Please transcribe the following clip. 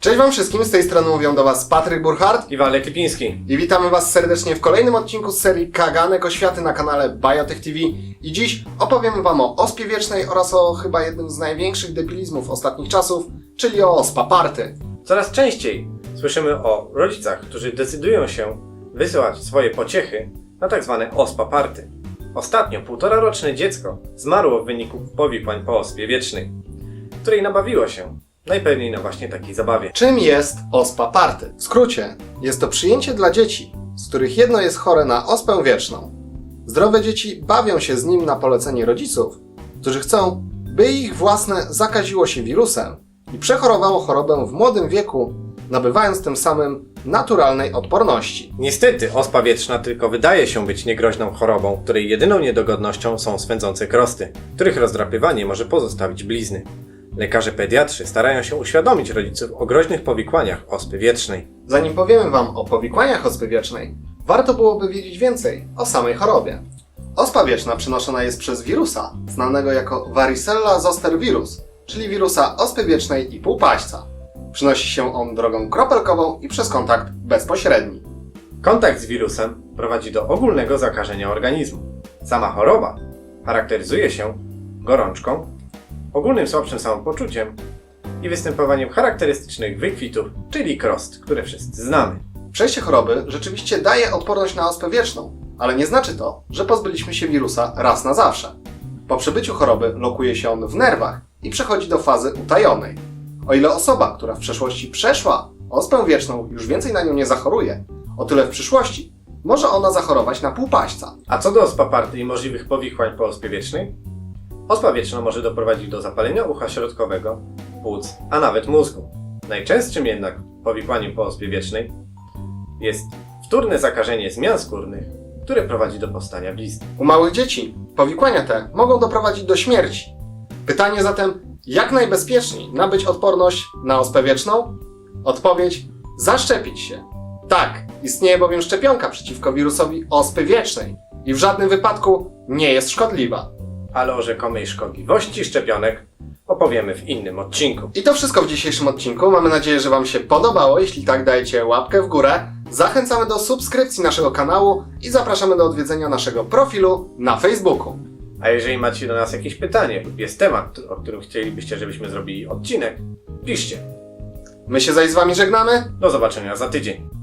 Cześć Wam wszystkim, z tej strony mówią do Was Patryk Burchardt i Walek Lipiński. i witamy Was serdecznie w kolejnym odcinku z serii Kaganek Oświaty na kanale Biotech TV. I dziś opowiem Wam o ospie wiecznej oraz o chyba jednym z największych debilizmów ostatnich czasów, czyli o ospa party. Coraz częściej słyszymy o rodzicach, którzy decydują się wysyłać swoje pociechy na tak zwane ospa party. Ostatnio półtoraroczne dziecko zmarło w wyniku powikłań po ospie wiecznej, której nabawiło się najpewniej na właśnie takiej zabawie. Czym jest ospa party? W skrócie, jest to przyjęcie dla dzieci, z których jedno jest chore na ospę wieczną. Zdrowe dzieci bawią się z nim na polecenie rodziców, którzy chcą, by ich własne zakaziło się wirusem i przechorowało chorobę w młodym wieku, nabywając tym samym naturalnej odporności. Niestety ospa wieczna tylko wydaje się być niegroźną chorobą, której jedyną niedogodnością są swędzące krosty, których rozdrapywanie może pozostawić blizny. Lekarze pediatrzy starają się uświadomić rodziców o groźnych powikłaniach ospy wiecznej. Zanim powiemy Wam o powikłaniach ospy wiecznej, warto byłoby wiedzieć więcej o samej chorobie. Ospa wieczna przenoszona jest przez wirusa, znanego jako varicella zoster virus, czyli wirusa ospy wiecznej i półpaśca. Przynosi się on drogą kropelkową i przez kontakt bezpośredni. Kontakt z wirusem prowadzi do ogólnego zakażenia organizmu. Sama choroba charakteryzuje się gorączką, ogólnym słabszym samopoczuciem i występowaniem charakterystycznych wykwitów, czyli krost, które wszyscy znamy. Przejście choroby rzeczywiście daje odporność na ospę wieczną, ale nie znaczy to, że pozbyliśmy się wirusa raz na zawsze. Po przebyciu choroby lokuje się on w nerwach i przechodzi do fazy utajonej. O ile osoba, która w przeszłości przeszła ospę wieczną, już więcej na nią nie zachoruje, o tyle w przyszłości może ona zachorować na półpaśca. A co do ospa party i możliwych powikłań po ospie wiecznej? Ospa wieczna może doprowadzić do zapalenia ucha środkowego, płuc, a nawet mózgu. Najczęstszym jednak powikłaniem po ospie wiecznej jest wtórne zakażenie zmian skórnych, które prowadzi do powstania blizn. U małych dzieci powikłania te mogą doprowadzić do śmierci. Pytanie zatem, jak najbezpieczniej nabyć odporność na ospę wieczną? Odpowiedź: zaszczepić się. Tak, istnieje bowiem szczepionka przeciwko wirusowi ospy wiecznej i w żadnym wypadku nie jest szkodliwa. Ale o rzekomej szkodliwości szczepionek opowiemy w innym odcinku. I to wszystko w dzisiejszym odcinku. Mamy nadzieję, że Wam się podobało. Jeśli tak, dajcie łapkę w górę. Zachęcamy do subskrypcji naszego kanału i zapraszamy do odwiedzenia naszego profilu na Facebooku. A jeżeli macie do nas jakieś pytanie lub jest temat, o którym chcielibyście, żebyśmy zrobili odcinek, piszcie. My się zaś z Wami żegnamy. Do zobaczenia za tydzień.